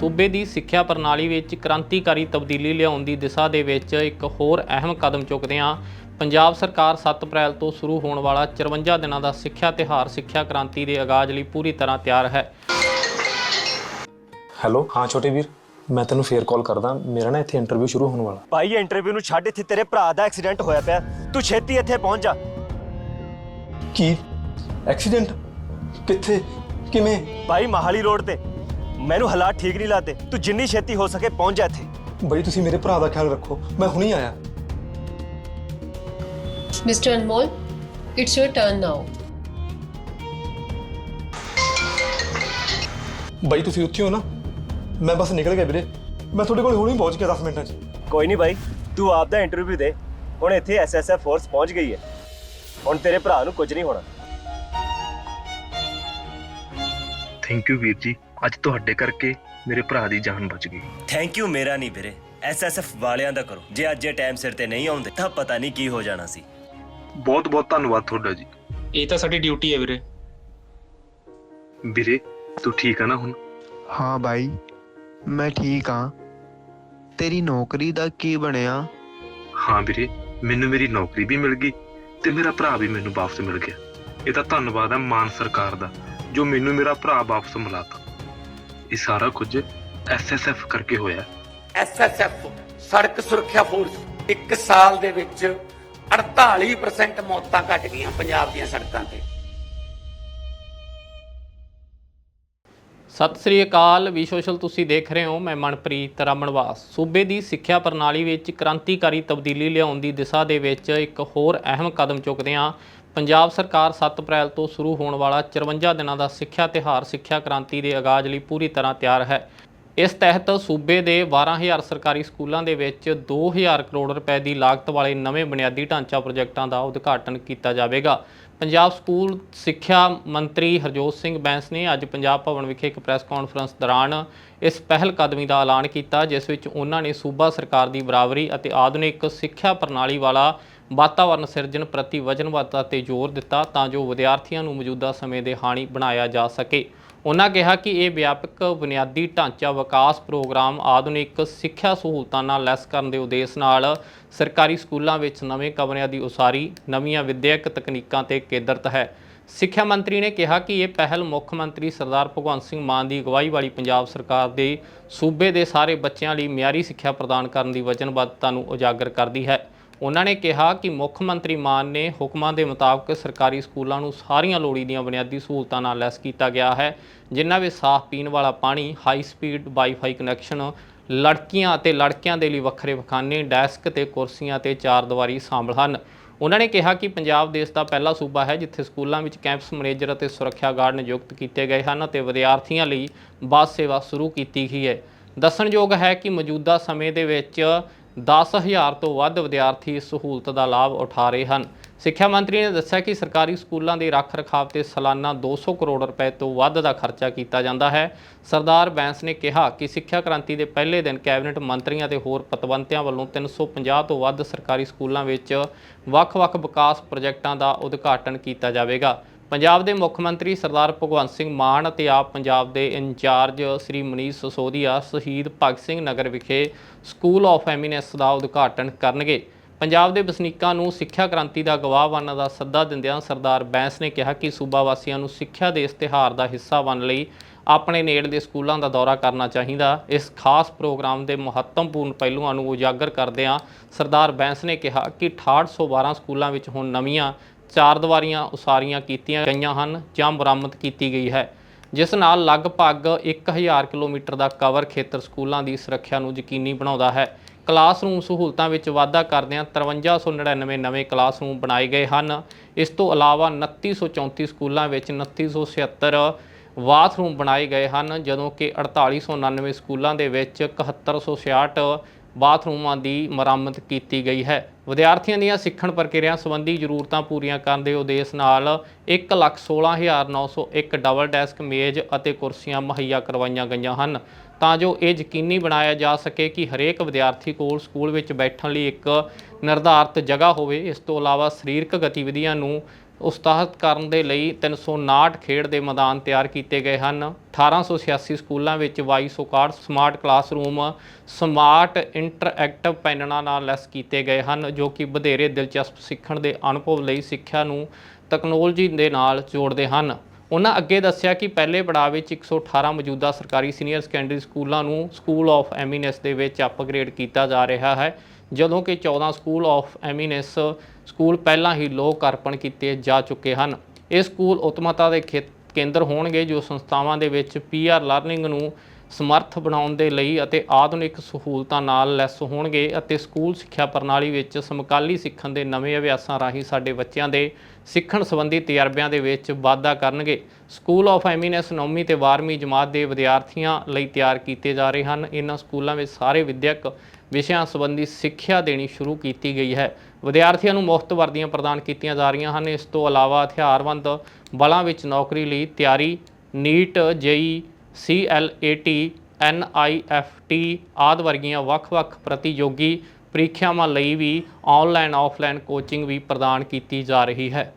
ਸੂਬੇ ਦੀ ਸਿੱਖਿਆ ਪ੍ਰਣਾਲੀ ਵਿੱਚ ਕ੍ਰਾਂਤੀਕਾਰੀ ਤਬਦੀਲੀ ਲਿਆਉਣ ਦੀ ਦਿਸ਼ਾ ਦੇ ਵਿੱਚ ਇੱਕ ਹੋਰ ਅਹਿਮ ਕਦਮ ਚੁੱਕਦਿਆਂ ਪੰਜਾਬ ਸਰਕਾਰ 7 ਅਪ੍ਰੈਲ ਤੋਂ ਸ਼ੁਰੂ ਹੋਣ ਵਾਲਾ 54 ਦਿਨਾਂ ਦਾ ਸਿੱਖਿਆ ਤਿਹਾਰ ਸਿੱਖਿਆ ਕ੍ਰਾਂਤੀ ਦੇ ਆਗਾਜ਼ ਲਈ ਪੂਰੀ ਤਰ੍ਹਾਂ ਤਿਆਰ ਹੈ। ਹੈਲੋ ਹਾਂ ਛੋਟੇ ਵੀਰ ਮੈਂ ਤੈਨੂੰ ਫੇਰ ਕਾਲ ਕਰਦਾ। ਮੇਰਾ ਨਾ ਇੱਥੇ ਇੰਟਰਵਿਊ ਸ਼ੁਰੂ ਹੋਣ ਵਾਲਾ। ਭਾਈ ਇੰਟਰਵਿਊ ਨੂੰ ਛੱਡ ਇੱਥੇ ਤੇਰੇ ਭਰਾ ਦਾ ਐਕਸੀਡੈਂਟ ਹੋਇਆ ਪਿਆ। ਤੂੰ ਛੇਤੀ ਇੱਥੇ ਪਹੁੰਚ ਜਾ। ਕੀ? ਐਕਸੀਡੈਂਟ ਕਿੱਥੇ? ਕਿਵੇਂ? ਭਾਈ ਮਹਾਲੀ ਰੋਡ ਤੇ। ਮੈਨੂੰ ਹਾਲਾਤ ਠੀਕ ਨਹੀਂ ਲੱਗਦੇ ਤੂੰ ਜਿੰਨੀ ਛੇਤੀ ਹੋ ਸਕੇ ਪਹੁੰਚ ਜਾ ਇੱਥੇ ਬਈ ਤੁਸੀਂ ਮੇਰੇ ਭਰਾ ਦਾ ਖਿਆਲ ਰੱਖੋ ਮੈਂ ਹੁਣੀ ਆਇਆ Mr. Anmol, it's your turn now. ਬਈ ਤੁਸੀਂ ਉੱਥੇ ਹੋ ਨਾ ਮੈਂ ਬਸ ਨਿਕਲ ਗਿਆ ਵੀਰੇ ਮੈਂ ਤੁਹਾਡੇ ਕੋਲ ਹੁਣੀ ਪਹੁੰਚ ਗਿਆ 10 ਮਿੰਟਾਂ 'ਚ ਕੋਈ ਨਹੀਂ ਭਾਈ ਤੂੰ ਆਪ ਦਾ ਇੰਟਰਵਿਊ ਦੇ ਹੁਣ ਇੱਥੇ ਐਸਐਸਐਫ ਫੋਰਸ ਪਹੁੰਚ ਗਈ ਹੈ ਹੁਣ ਤੇਰੇ ਭਰਾ ਨੂੰ ਕੁਝ ਨਹੀਂ ਹੋਣਾ ਥੈਂਕ ਯੂ ਵੀਰ ਜੀ। ਅੱਜ ਤੁਹਾਡੇ ਕਰਕੇ ਮੇਰੇ ਭਰਾ ਦੀ ਜਾਨ ਬਚ ਗਈ। ਥੈਂਕ ਯੂ ਮੇਰਾ ਨਹੀਂ ਵੀਰੇ। ਐਸਐਸਐਫ ਵਾਲਿਆਂ ਦਾ ਕਰੋ। ਜੇ ਅੱਜ ਇਹ ਟਾਈਮ ਸਿਰ ਤੇ ਨਹੀਂ ਆਉਂਦੇ ਤਾਂ ਪਤਾ ਨਹੀਂ ਕੀ ਹੋ ਜਾਣਾ ਸੀ। ਬਹੁਤ ਬਹੁਤ ਧੰਨਵਾਦ ਤੁਹਾਡਾ ਜੀ। ਇਹ ਤਾਂ ਸਾਡੀ ਡਿਊਟੀ ਹੈ ਵੀਰੇ। ਵੀਰੇ ਤੂੰ ਠੀਕ ਆ ਨਾ ਹੁਣ? ਹਾਂ ਬਾਈ ਮੈਂ ਠੀਕ ਹਾਂ ਤੇਰੀ ਨੌਕਰੀ ਦਾ ਕੀ ਬਣਿਆ? ਹਾਂ ਵੀਰੇ ਮੈਨੂੰ ਮੇਰੀ ਨੌਕਰੀ ਵੀ ਮਿਲ ਗਈ ਤੇ ਮੇਰਾ ਭਰਾ ਵੀ ਮੈਨੂੰ ਵਾਪਸ ਮਿਲ ਗਿਆ। ਇਹ ਤਾਂ ਧੰਨਵਾਦ ਹੈ ਮਾਨ ਸਰਕਾਰ ਦਾ। ਜੋ ਮੈਨੂੰ ਮੇਰਾ ਭਰਾ ਵਾਪਸ ਮਿਲਾਤਾ। ਇਹ ਸਾਰਾ ਕੁਝ ਐਸਐਸਐਫ ਕਰਕੇ ਹੋਇਆ। ਐਸਐਸਐਫ ਸੜਕ ਸੁਰੱਖਿਆ ਫੋਰਸ ਇੱਕ ਸਾਲ ਦੇ ਵਿੱਚ 48% ਮੌਤਾਂ ਘਟ ਗਈਆਂ ਪੰਜਾਬ ਦੀਆਂ ਸੜਕਾਂ ਤੇ। ਸਤਿ ਸ੍ਰੀ ਅਕਾਲ ਵੀ ਸੋਸ਼ਲ ਤੁਸੀਂ ਦੇਖ ਰਹੇ ਹੋ ਮੈਂ ਮਨਪ੍ਰੀਤ ਰਾਮਣਵਾਸ। ਸੂਬੇ ਦੀ ਸਿੱਖਿਆ ਪ੍ਰਣਾਲੀ ਵਿੱਚ ਕ੍ਰਾਂਤੀਕਾਰੀ ਤਬਦੀਲੀ ਲਿਆਉਣ ਦੀ ਦਿਸ਼ਾ ਦੇ ਵਿੱਚ ਇੱਕ ਹੋਰ ਅਹਿਮ ਕਦਮ ਚੁੱਕਦਿਆਂ ਪੰਜਾਬ ਸਰਕਾਰ 7 ਅਪ੍ਰੈਲ ਤੋਂ ਸ਼ੁਰੂ ਹੋਣ ਵਾਲਾ 54 ਦਿਨਾਂ ਦਾ ਸਿੱਖਿਆ ਤਿਹਾਰ ਸਿੱਖਿਆ ਕ੍ਰਾਂਤੀ ਦੇ ਆਗਾਜ਼ ਲਈ ਪੂਰੀ ਤਰ੍ਹਾਂ ਤਿਆਰ ਹੈ। ਇਸ ਤਹਿਤ ਸੂਬੇ ਦੇ 12000 ਸਰਕਾਰੀ ਸਕੂਲਾਂ ਦੇ ਵਿੱਚ 2000 ਕਰੋੜ ਰੁਪਏ ਦੀ ਲਾਗਤ ਵਾਲੇ ਨਵੇਂ ਬੁਨਿਆਦੀ ਢਾਂਚਾ ਪ੍ਰੋਜੈਕਟਾਂ ਦਾ ਉਦਘਾਟਨ ਕੀਤਾ ਜਾਵੇਗਾ। ਪੰਜਾਬ ਸਕੂਲ ਸਿੱਖਿਆ ਮੰਤਰੀ ਹਰਜੋਤ ਸਿੰਘ ਬੈਂਸ ਨੇ ਅੱਜ ਪੰਜਾਬ ਭਵਨ ਵਿਖੇ ਇੱਕ ਪ੍ਰੈਸ ਕਾਨਫਰੰਸ ਦੌਰਾਨ ਇਸ ਪਹਿਲ ਕਦਮੀ ਦਾ ਐਲਾਨ ਕੀਤਾ, ਜਿਸ ਵਿੱਚ ਉਹਨਾਂ ਨੇ ਸੂਬਾ ਸਰਕਾਰ ਦੀ ਬਰਾਬਰੀ ਅਤੇ ਆਧੁਨਿਕ ਸਿੱਖਿਆ ਪ੍ਰਣਾਲੀ ਵਾਲਾ ਵਾਤਾਵਰਣ ਸਿਰਜਣ ਪ੍ਰਤੀ ਵਚਨਬੱਧਤਾ ਤੇ ਜ਼ੋਰ ਦਿੱਤਾ ਤਾਂ ਜੋ ਵਿਦਿਆਰਥੀਆਂ ਨੂੰ ਮੌਜੂਦਾ ਸਮੇਂ ਦੇ ਹਾਣੀ ਬਣਾਇਆ ਜਾ ਸਕੇ। ਉਹਨਾਂ ਕਿਹਾ ਕਿ ਇਹ ਵਿਆਪਕ ਬੁਨਿਆਦੀ ਢਾਂਚਾ ਵਿਕਾਸ ਪ੍ਰੋਗਰਾਮ ਆਧੁਨਿਕ ਸਿੱਖਿਆ ਸਹੂਲਤਾਂ ਨਾਲ ਲੈਸ ਕਰਨ ਦੇ ਉਦੇਸ਼ ਨਾਲ ਸਰਕਾਰੀ ਸਕੂਲਾਂ ਵਿੱਚ ਨਵੇਂ ਕਮਰਿਆਂ ਦੀ ਉਸਾਰੀ, ਨਵੀਆਂ ਵਿਦਿਅਕ ਤਕਨੀਕਾਂ ਤੇ ਕੇਂਦਰਿਤ ਹੈ। ਸਿੱਖਿਆ ਮੰਤਰੀ ਨੇ ਕਿਹਾ ਕਿ ਇਹ ਪਹਿਲ ਮੁੱਖ ਮੰਤਰੀ ਸਰਦਾਰ ਭਗਵੰਤ ਸਿੰਘ ਮਾਨ ਦੀ ਅਗਵਾਈ ਵਾਲੀ ਪੰਜਾਬ ਸਰਕਾਰ ਦੇ ਸੂਬੇ ਦੇ ਸਾਰੇ ਬੱਚਿਆਂ ਲਈ ਮਿਆਰੀ ਸਿੱਖਿਆ ਪ੍ਰਦਾਨ ਕਰਨ ਦੀ ਵਚਨਬੱਧਤਾ ਨੂੰ ਉਜਾਗਰ ਕਰਦੀ ਹੈ। ਉਹਨਾਂ ਨੇ ਕਿਹਾ ਕਿ ਮੁੱਖ ਮੰਤਰੀ ਮਾਨ ਨੇ ਹੁਕਮਾਂ ਦੇ ਮੁਤਾਬਕ ਸਰਕਾਰੀ ਸਕੂਲਾਂ ਨੂੰ ਸਾਰੀਆਂ ਲੋੜੀਂਦੀਆਂ ਬੁਨਿਆਦੀ ਸਹੂਲਤਾਂ ਨਾਲ ਲੈਸ ਕੀਤਾ ਗਿਆ ਹੈ, ਜਿਨ੍ਹਾਂ ਵਿੱਚ ਸਾਫ਼ ਪੀਣ ਵਾਲਾ ਪਾਣੀ ਹਾਈ ਸਪੀਡ ਵਾਈਫਾਈ ਕਨੈਕਸ਼ਨ ਲੜਕੀਆਂ ਅਤੇ ਲੜਕਿਆਂ ਦੇ ਲਈ ਵੱਖਰੇ ਵਖਾਨੇ ਡੈਸਕ ਤੇ ਕੁਰਸੀਆਂ ਤੇ ਚਾਰ ਦੀਵਾਰੀ ਸ਼ਾਮਲ ਹਨ। ਉਹਨਾਂ ਨੇ ਕਿਹਾ ਕਿ ਪੰਜਾਬ ਦੇਸ਼ ਦਾ ਪਹਿਲਾ ਸੂਬਾ ਹੈ ਜਿੱਥੇ ਸਕੂਲਾਂ ਵਿੱਚ ਕੈਂਪਸ, ਮੈਨੇਜਰ ਅਤੇ ਸੁਰੱਖਿਆ ਗਾਰਡ ਨਿਯੁਕਤ ਕੀਤੇ ਗਏ ਹਨ ਅਤੇ ਵਿਦਿਆਰਥੀਆਂ ਲਈ ਬੱਸ ਸੇਵਾ ਸ਼ੁਰੂ ਕੀਤੀ ਗਈ ਹੈ। ਦੱਸਣਯੋਗ ਹੈ ਕਿ ਮੌਜੂਦਾ ਸਮੇਂ ਦੇ ਵਿੱਚ 10000 ਤੋਂ ਵੱਧ ਵਿਦਿਆਰਥੀ ਇਸ ਸਹੂਲਤ ਦਾ ਲਾਭ ਉਠਾ ਰਹੇ ਹਨ। ਸਿੱਖਿਆ ਮੰਤਰੀ ਨੇ ਦੱਸਿਆ ਕਿ ਸਰਕਾਰੀ ਸਕੂਲਾਂ ਦੇ ਰੱਖ ਰਖਾਵ ਤੇ ਸਾਲਾਨਾ 200 ਕਰੋੜ ਰੁਪਏ ਤੋਂ ਵੱਧ ਦਾ ਖਰਚਾ ਕੀਤਾ ਜਾਂਦਾ ਹੈ। ਸਰਦਾਰ ਬੈਂਸ ਨੇ ਕਿਹਾ ਕਿ ਸਿੱਖਿਆ ਕ੍ਰਾਂਤੀ ਦੇ ਪਹਿਲੇ ਦਿਨ ਕੈਬਨਿਟ ਮੰਤਰੀਆਂ ਤੇ ਹੋਰ ਪਤਵੰਤਿਆਂ ਵੱਲੋਂ 350 ਤੋਂ ਵੱਧ ਸਰਕਾਰੀ ਸਕੂਲਾਂ ਵਿੱਚ ਵੱਖ-ਵੱਖ ਵਿਕਾਸ ਪ੍ਰੋਜੈਕਟਾਂ ਦਾ ਉਦਘਾਟਨ ਕੀਤਾ ਜਾਵੇਗਾ। ਪੰਜਾਬ ਦੇ ਮੁੱਖ ਮੰਤਰੀ ਸਰਦਾਰ ਭਗਵੰਤ ਸਿੰਘ ਮਾਨ ਅਤੇ ਆਪ ਪੰਜਾਬ ਦੇ ਇੰਚਾਰਜ ਸ੍ਰੀ ਮਨੀਸ਼ ਸਸੋਦੀਆ ਸ਼ਹੀਦ ਭਗਤ ਸਿੰਘ ਨਗਰ ਵਿਖੇ ਸਕੂਲ ਆਫ ਐਮੀਨੈਂਸ ਦਾ ਉਦਘਾਟਨ ਕਰਨਗੇ। ਪੰਜਾਬ ਦੇ ਵਸਨੀਕਾਂ ਨੂੰ ਸਿੱਖਿਆ ਕ੍ਰਾਂਤੀ ਦਾ ਗਵਾਹ ਬਣਨ ਦਾ ਸੱਦਾ ਦਿੰਦਿਆਂ ਸਰਦਾਰ ਬੈਂਸ ਨੇ ਕਿਹਾ ਕਿ ਸੂਬਾ ਵਾਸੀਆਂ ਨੂੰ ਸਿੱਖਿਆ ਦੇ ਇਸ ਤਿਉਹਾਰ ਦਾ ਹਿੱਸਾ ਬਣਨ ਲਈ ਆਪਣੇ ਨੇੜਲੇ ਸਕੂਲਾਂ ਦਾ ਦੌਰਾ ਕਰਨਾ ਚਾਹੀਦਾ। ਇਸ ਖਾਸ ਪ੍ਰੋਗਰਾਮ ਦੇ ਮਹੱਤਵਪੂਰਨ ਪਹਿਲੂਆਂ ਨੂੰ ਉਜਾਗਰ ਕਰਦਿਆਂ ਸਰਦਾਰ ਬੈਂਸ ਨੇ ਕਿਹਾ ਕਿ 6812 ਸਕੂਲਾਂ ਵਿੱਚ ਹੁਣ ਨਵੀਆਂ ਚਾਰ ਦੀਵਾਰੀਆਂ ਉਸਾਰੀਆਂ ਕੀਤੀਆਂ ਗਈਆਂ ਹਨ ਜਾਂ ਬਰਾਮਦ ਕੀਤੀ ਗਈ ਹੈ, ਜਿਸ ਨਾਲ ਲਗਭਗ 1000 ਕਿਲੋਮੀਟਰ ਦਾ ਕਵਰ ਖੇਤਰ ਸਕੂਲਾਂ ਦੀ ਸੁਰੱਖਿਆ ਨੂੰ ਯਕੀਨੀ ਬਣਾਉਂਦਾ ਹੈ। ਕਲਾਸਰੂਮ ਸਹੂਲਤਾਂ ਵਿੱਚ ਵਾਧਾ ਕਰਦਿਆਂ 5399 ਨਵੇਂ ਕਲਾਸਰੂਮ ਬਣਾਏ ਗਏ ਹਨ। ਇਸ ਤੋਂ ਇਲਾਵਾ 2934 ਸਕੂਲਾਂ ਵਿੱਚ 2976 ਬਾਥਰੂਮ ਬਣਾਏ ਗਏ ਹਨ, ਜਦੋਂ ਕਿ 4899 ਸਕੂਲਾਂ ਦੇ ਵਿੱਚ 7166 ਬਾਥਰੂਮਾਂ ਦੀ ਮੁਰੰਮਤ ਕੀਤੀ ਗਈ ਹੈ। ਵਿਦਿਆਰਥੀਆਂ ਦੀਆਂ ਸਿੱਖਣ ਪ੍ਰਕਿਰਿਆ ਸੰਬੰਧੀ ਜ਼ਰੂਰਤਾਂ ਪੂਰੀਆਂ ਕਰਨ ਦੇ ਉਦੇਸ਼ ਨਾਲ 116901 ਡਬਲ ਡੈਸਕ ਮੇਜ਼ ਅਤੇ ਕੁਰਸੀਆਂ ਮੁਹੱਈਆ ਕਰਵਾਈਆਂ ਗਈਆਂ ਹਨ। ਤਾਂ ਜੋ ਇਹ ਯਕੀਨੀ ਬਣਾਇਆ ਜਾ ਸਕੇ ਕਿ ਹਰੇਕ ਵਿਦਿਆਰਥੀ ਕੋਲ ਸਕੂਲ ਵਿੱਚ ਬੈਠਣ ਲਈ ਇੱਕ ਨਿਰਧਾਰਤ ਜਗ੍ਹਾ ਹੋਵੇ। ਇਸ ਤੋਂ ਇਲਾਵਾ ਸਰੀਰਕ ਗਤੀਵਿਧੀਆਂ ਨੂੰ ਉਤਸ਼ਾਹਿਤ ਕਰਨ ਦੇ ਲਈ 359 ਖੇਡ ਦੇ ਮੈਦਾਨ ਤਿਆਰ ਕੀਤੇ ਗਏ ਹਨ। 1886 ਸਕੂਲਾਂ ਵਿੱਚ 2261 ਸਮਾਰਟ ਕਲਾਸਰੂਮ, ਸਮਾਰਟ ਇੰਟਰਐਕਟਿਵ ਪੈਨਣਾ ਨਾਲ ਲੈਸ ਕੀਤੇ ਗਏ ਹਨ, ਜੋ ਕਿ ਵਧੇਰੇ ਦਿਲਚਸਪ ਸਿੱਖਣ ਦੇ ਅਨੁਭਵ ਲਈ ਸਿੱਖਿਆ ਨੂੰ ਤਕਨੋਲੋਜੀ ਦੇ ਨਾਲ ਜੋੜਦੇ ਹਨ। ਉਹਨਾਂ ਅੱਗੇ ਦੱਸਿਆ ਕਿ ਪਹਿਲੇ ਪੜਾਅ ਵਿੱਚ 118 ਮੌਜੂਦਾ ਸਰਕਾਰੀ ਸੀਨੀਅਰ ਸੈਕੰਡਰੀ ਸਕੂਲਾਂ ਨੂੰ ਸਕੂਲ ਆਫ ਐਮੀਨੈਸ ਦੇ ਵਿੱਚ ਅਪਗ੍ਰੇਡ ਕੀਤਾ ਜਾ ਰਿਹਾ ਹੈ। ਜਦੋਂ ਕਿ 14 ਸਕੂਲ ਆਫ ਐਮੀਨੈਸ ਸਕੂਲ ਪਹਿਲਾਂ ਹੀ ਲੋਕ ਅਰਪਣ ਕੀਤੇ ਜਾ ਚੁੱਕੇ ਹਨ। ਇਹ ਸਕੂਲ ਉਤਮਤਾ ਦੇ ਖੇ- ਕੇਂਦਰ ਹੋਣਗੇ, ਜੋ ਸੰਸਥਾਵਾਂ ਦੇ ਵਿੱਚ ਪੀਆਰ ਲਰਨਿੰਗ ਨੂੰ ਸਮਰੱਥ ਬਣਾਉਣ ਦੇ ਲਈ ਅਤੇ ਆਧੁਨਿਕ ਸਹੂਲਤਾਂ ਨਾਲ ਲੈਸ ਹੋਣਗੇ ਅਤੇ ਸਕੂਲ ਸਿੱਖਿਆ ਪ੍ਰਣਾਲੀ ਵਿੱਚ ਸਮਕਾਲੀ ਸਿੱਖਣ ਦੇ ਨਵੇਂ ਅਭਿਆਸਾਂ ਰਾਹੀਂ ਸਾਡੇ ਬੱਚਿਆਂ ਦੇ ਸਿੱਖਣ ਸੰਬੰਧੀ ਤਜਰਬਿਆਂ ਦੇ ਵਿੱਚ ਵਾਧਾ ਕਰਨਗੇ। ਸਕੂਲ ਆਫ ਐਮੀਨੈਸ 9ਵੀਂ ਤੇ 12ਵੀਂ ਜਮਾਤ ਦੇ ਵਿਦਿਆਰਥੀਆਂ ਲਈ ਤਿਆਰ ਕੀਤੇ ਜਾ ਰਹੇ ਹਨ। ਇਹਨਾਂ ਸਕੂਲਾਂ ਵਿੱਚ ਸਾਰੇ ਵਿਦਿਅਕ ਵਿਸ਼ਿਆਂ ਸੰਬੰਧੀ ਸਿੱਖਿਆ ਦੇਣੀ ਸ਼ੁਰੂ ਕੀਤੀ ਗਈ ਹੈ। ਵਿਦਿਆਰਥੀਆਂ ਨੂੰ ਮੁਫਤ ਵਰਦੀਆਂ ਪ੍ਰਦਾਨ ਕੀਤੀਆਂ ਜਾ ਰਹੀਆਂ ਹਨ। ਇਸ ਤੋਂ ਇਲਾਵਾ ਹਥਿਆਰਬੰਦ ਬਲਾਂ ਵਿੱਚ ਨੌਕਰੀ ਲਈ ਤਿਆਰੀ, ਨੀਟ, ਜੇਈ ਸੀਐਲਏਟੀ ਐਨਆਈਐਫਟੀ ਆਦਿ ਵਰਗੀਆਂ ਵੱਖ-ਵੱਖ ਪ੍ਰਤੀਯੋਗੀ ਪ੍ਰੀਖਿਆਵਾਂ ਲਈ ਵੀ ਆਨਲਾਈਨ ਆਫਲਾਈਨ ਕੋਚਿੰਗ ਵੀ ਪ੍ਰਦਾਨ ਕੀਤੀ ਜਾ ਰਹੀ ਹੈ।